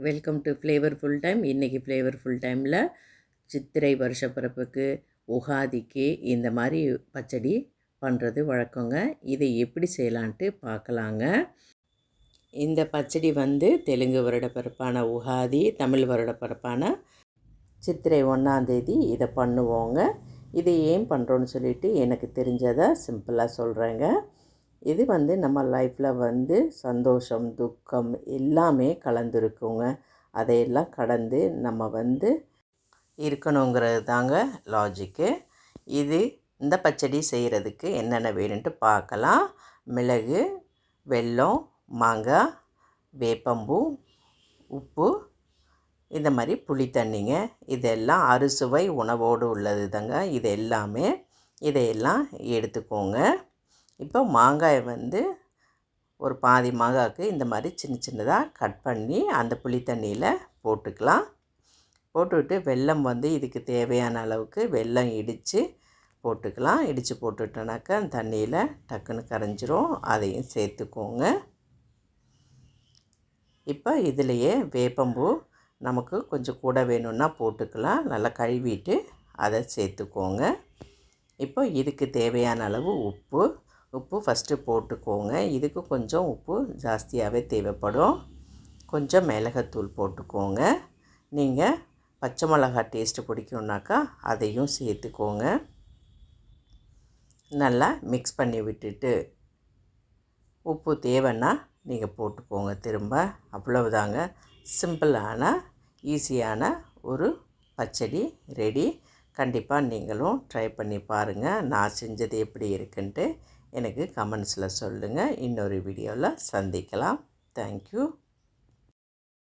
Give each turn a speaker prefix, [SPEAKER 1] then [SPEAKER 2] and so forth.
[SPEAKER 1] Welcome to flavour full time இன்றைக்கி flavour full டைமில் சித்திரை வருஷப்பிறப்புக்கு உகாதிக்கு இந்த மாதிரி பச்சடி பண்ணுறது வழக்கங்க. இதை எப்படி செய்யலான்ட்டு பார்க்கலாங்க. இந்த பச்சடி வந்து தெலுங்கு வருடப்பிறப்பான உகாதி தமிழ் வருடப்பிறப்பான சித்திரை ஒன்றாந்தேதி இதை பண்ணுவோங்க. இதை ஏன் பண்ணுறோன்னு சொல்லிட்டு எனக்கு தெரிஞ்சதை சிம்பிளாக சொல்கிறேங்க இது வந்து நம்ம லைஃப்பில் வந்து சந்தோஷம் துக்கம் எல்லாமே கலந்துருக்குங்க. அதையெல்லாம் கடந்து நம்ம வந்து இருக்கணுங்கிறது தாங்க லாஜிக்கு இது இந்த பச்சடி செய்கிறதுக்கு என்னென்ன வேணுன்ட்டு பார்க்கலாம். மிளகு வெல்லம் மாங்காய் வேப்பம்பூ உப்பு இந்த மாதிரி புளி தண்ணிங்க. இதெல்லாம் அறுசுவை உணவோடு உள்ளது தாங்க இது எல்லாமே இதையெல்லாம் எடுத்துக்கோங்க. இப்போ மாங்காயை வந்து ஒரு பாதி மாங்காய்க்கு இந்த மாதிரி சின்ன சின்னதாக கட் பண்ணி அந்த புளி தண்ணியில் போட்டுக்கலாம். போட்டுவிட்டு வெல்லம் வந்து இதுக்கு தேவையான அளவுக்கு வெல்லம் இடித்து போட்டுக்கலாம். இடித்து போட்டுட்டோனாக்கா அந்த தண்ணியில் டக்குன்னு கரைஞ்சிரும். அதையும் சேர்த்துக்கோங்க. இப்போ இதுலேயே வேப்பம்பூ நமக்கு கொஞ்சம் கூட வேணும்னா போட்டுக்கலாம். நல்லா கழுவிட்டு அதை சேர்த்துக்கோங்க. இப்போ இதுக்கு தேவையான அளவு உப்பு உப்பு ஃபஸ்ட்டு போட்டுக்கோங்க. இதுக்கு கொஞ்சம் உப்பு ஜாஸ்தியாகவே தேவைப்படும். கொஞ்சம் மிளகாத்தூள் போட்டுக்கோங்க. நீங்கள் பச்சை மிளகா டேஸ்ட்டு பிடிக்கும்னாக்கா அதையும் சேர்த்துக்கோங்க. நல்லா மிக்ஸ் பண்ணி விட்டுட்டு உப்பு தேவைன்னா நீங்கள் போட்டுக்கோங்க திரும்ப. அவ்வளவுதாங்க. சிம்பிளான ஈஸியான ஒரு பச்சடி ரெடி. கண்டிப்பாக நீங்களும் ட்ரை பண்ணி பாருங்கள் நான் செஞ்சது எப்படி இருக்குன்ட்டு. எனக்கு கமெண்ட்ஸில் சொல்லுங்கள் இன்னொரு வீடியோவில் சந்திக்கலாம். தேங்க்யூ